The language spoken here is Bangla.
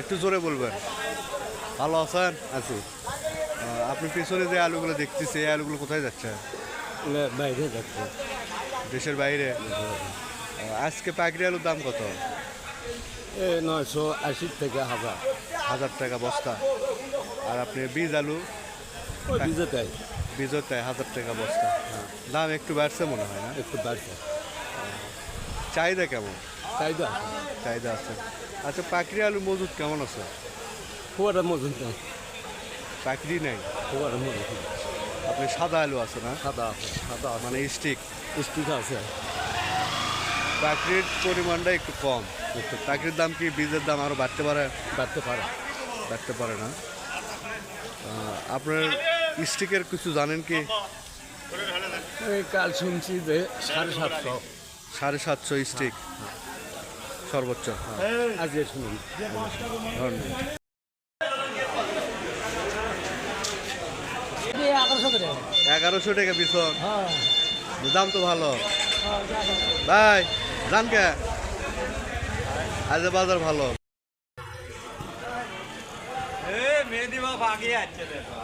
একটু জোরে বলবেন। ভালো আছেন? আছি। আপনি পেছনে যে আলুগুলো দেখতেছি এই আলুগুলো কোথায় যাচ্ছে? বাইরে যাচ্ছে। দেশের বাইরে? আজকে পাকড়ি আলুর দাম কত? এ নয়শো আশি থেকে হাজার। হাজার টাকা বস্তা। আর আপনি বীজ আলু? বিজে বীজও হাজার টাকা বস্তা। দাম একটু বাড়ছে মনে হয় না? একটু বাড়ছে। চাহিদা কেমন? চাহিদা? চাহিদা আছে। আচ্ছা পাকড়ি আলু মজুদ কেমন আছে? খুয়াটা মজুন নেই। পাকড়ি নেই? খুয়াটা মজুন নেই। আপনি সাদা আলু আছে না? সাদা আছে সাদা মানে স্টিক স্টিক আছে। পাকড়ির পরিমাণটা একটু কম। পাকড়ির দাম কি বীজের দাম আরও বাড়তে পারে? বাড়তে পারে। বাড়তে পারে না। আপনার স্টিকের কিছু জানেন কি? এই কাল শুনছি যে সাড়ে সাতশো। সাড়ে সাতশো স্টিক। সর্বোচ্চ আজকে শুনুন। ধন্যবাদ এগারোশো টাকা পিছন দাম তো ভালো। ভাই জান কে? আজ বাজার ভালো। মেহেদি বাপ আগে দেখো